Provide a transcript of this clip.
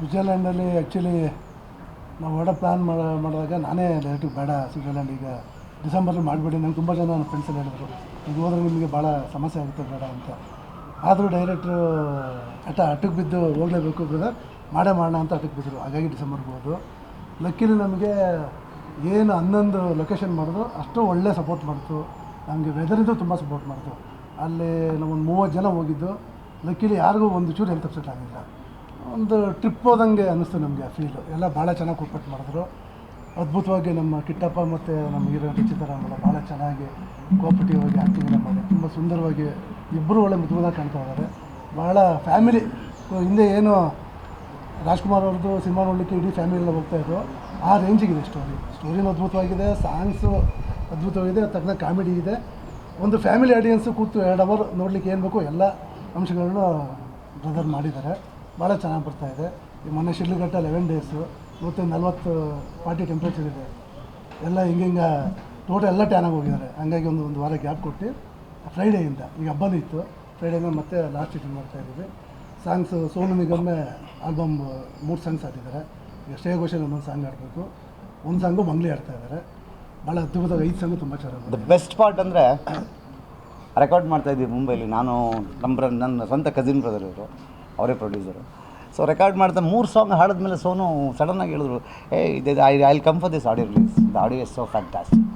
ಸ್ವಿಟ್ಜರ್ಲ್ಯಾಂಡಲ್ಲಿ actually ನಾವು ಹೊರಡೋ plan ಮಾಡ ಮಾಡಿದಾಗ ನಾನೇ ಡೈರೆಕ್ಟಿಗೆ ಬೇಡ ಸ್ವಿಟ್ಜರ್ಲ್ಯಾಂಡ್ ಈಗ ಡಿಸೆಂಬರಲ್ಲಿ ಮಾಡಿಬಿಡಿ. ನಂಗೆ ತುಂಬ ಜನ ನನ್ನ ಫ್ರೆಂಡ್ಸಲ್ಲಿ ಹೇಳಿದ್ರು ಈಗ ಹೋದ್ರೆ ನಿಮಗೆ ಭಾಳ ಸಮಸ್ಯೆ ಆಗುತ್ತೆ ಬೇಡ ಅಂತ. ಆದರೂ ಡೈರೆಕ್ಟ್ರು ಹಠ ಹಠಕ್ಕೆ ಬಿದ್ದು ಹೋಗಲೇಬೇಕು ಬ್ರದರ್ ಮಾಡೇ ಮಾಡೋಣ ಅಂತ ಹಠಕ್ಕೆ ಬಿದ್ದರು ಹಾಗಾಗಿ ಡಿಸೆಂಬರ್ಗೆ ಹೋದರು. ಲಕ್ಕಿಲಿ ನಮಗೆ ಏನು ಹನ್ನೊಂದು ಲೊಕೇಶನ್ ಮಾಡಿದ್ರು. ಅಷ್ಟು ಒಳ್ಳೆ ಸಪೋರ್ಟ್ ಮಾಡ್ತು ನಮಗೆ ವೆದರಿಂದು ತುಂಬ ಸಪೋರ್ಟ್ ಮಾಡ್ತು ಅಲ್ಲಿ ನಾವೊಂದು ಮೂವತ್ತು ಜನ ಹೋಗಿದ್ದು. ಲಕ್ಕಿಲಿ ಯಾರಿಗೂ ಒಂದು ಚೂರು ಹೆಲ್ತ್ ಅಪ್ಸೆಟ್ ಆಗಿಲ್ಲ. ಒಂದು ಟ್ರಿಪ್ ಹೋದಂಗೆ ಅನ್ನಿಸ್ತು ನಮಗೆ ಆ ಫೀಲು ಎಲ್ಲ ಭಾಳ ಚೆನ್ನಾಗಿ ಕೂಪಟ್ ಮಾಡಿದ್ರು. ಅದ್ಭುತವಾಗಿ ನಮ್ಮ ಕಿಟ್ಟಪ್ಪ ಮತ್ತು ನಮ್ಮ ಹೀರೋ ಚಿತ್ರರಾಮಲ್ಲ ಭಾಳ ಚೆನ್ನಾಗಿ ಕೋಪರೇಟಿವ್ ಆಗಿ ಆ್ಯಕ್ಟಿಂಗ್ ಮಾಡಿದೆ ಮಾಡಿ ತುಂಬ ಸುಂದರವಾಗಿ ಇಬ್ಬರು ಒಳ್ಳೆ ಮುದ್ದುಮುದ್ದಾಗಿ ಕಾಣ್ತಾ ಇದ್ದಾರೆ ಭಾಳ ಫ್ಯಾಮಿಲಿ ಹಿಂದೆ ಏನು ರಾಜ್ಕುಮಾರ್ ಅವ್ರದ್ದು ಸಿನಿಮಾ ನೋಡಲಿಕ್ಕೆ ಇಡೀ ಹೋಗ್ತಾ ಇದ್ದರು ಆ ರೇಂಜಿಗಿದೆ ಸ್ಟೋರಿ ಸ್ಟೋರಿನೂ ಅದ್ಭುತವಾಗಿದೆ ಸಾಂಗ್ಸು ಅದ್ಭುತವಾಗಿದೆ ತಕ್ಕನ ಕಾಮಿಡಿ ಇದೆ. ಒಂದು ಫ್ಯಾಮಿಲಿ ಆಡಿಯನ್ಸು ಕೂತು ಎರಡು ಅವರ್ ನೋಡಲಿಕ್ಕೆ ಏನು ಬೇಕು ಎಲ್ಲ ಅಂಶಗಳನ್ನು ಬ್ರದರ್ ಮಾಡಿದ್ದಾರೆ. ಭಾಳ ಚೆನ್ನಾಗಿ ಬರ್ತಾ ಇದೆ. ಈ ಮೊನ್ನೆ ಶಿಡ್ಲಘಟ್ಟ ಲೆವೆನ್ ಡೇಸು ಮತ್ತು ನಲ್ವತ್ತು ಫಾರ್ಟಿ ಟೆಂಪ್ರೇಚರ್ ಇದೆ. ಎಲ್ಲ ಹಿಂಗೆ ಟೋಟಲ್ ಎಲ್ಲ ಟ್ಯಾನಾಗಿ ಹೋಗಿದ್ದಾರೆ. ಹಂಗಾಗಿ ಒಂದು ಒಂದು ವಾರ ಗ್ಯಾಪ್ ಕೊಟ್ಟು ಫ್ರೈಡೇಯಿಂದ ಈಗ ಹಬ್ಬನೂ ಇತ್ತು. ಫ್ರೈಡೇನ ಮತ್ತೆ ಲಾಸ್ಟ್ ಶೂಟಿಂಗ್ ಮಾಡ್ತಾ ಇದ್ದೀವಿ. ಸಾಂಗ್ಸು ಸೋನು ನಿಗಮ್ಮೆ ಆಲ್ಬಮ್ ಮೂರು ಸಾಂಗ್ಸ್ ಆಡಿದ್ದಾರೆ ಈಗ ಶ್ರೇಯ ಘೋಷಲ್ ಒಂದೊಂದು ಸಾಂಗ್ ಆಡಬೇಕು ಒಂದು ಸಾಂಗು ಮಂಗ್ಲಿ ಆಡ್ತಾ ಇದ್ದಾರೆ. ಭಾಳ ಅದ್ಭುತವಾಗಿ ಐದು ಸಾಂಗು ತುಂಬ ಚೆನ್ನಾಗಿ ದ ಬೆಸ್ಟ್ ಪಾರ್ಟ್ ಅಂದರೆ ರೆಕಾರ್ಡ್ ಮಾಡ್ತಾ ಇದ್ದೀವಿ ಮುಂಬೈಲಿ ನಾನು ನಮ್ಮ ನನ್ನ ಸ್ವಂತ ಕಸಿನ್ ಬ್ರದರ್ ಇವರು. ಅವರೇ ಪ್ರೊಡ್ಯೂಸರು ಸೊ ರೆಕಾರ್ಡ್ ಮಾಡ್ತಾ ಮೂರು ಸಾಂಗ್ ಹಾಡಿದ್ಮೇಲೆ ಸೋನು ಸಡನ್ನಾಗಿ ಹೇಳಿದ್ರು ಏ ಇದು, I I come for this audio release the audio is so fantastic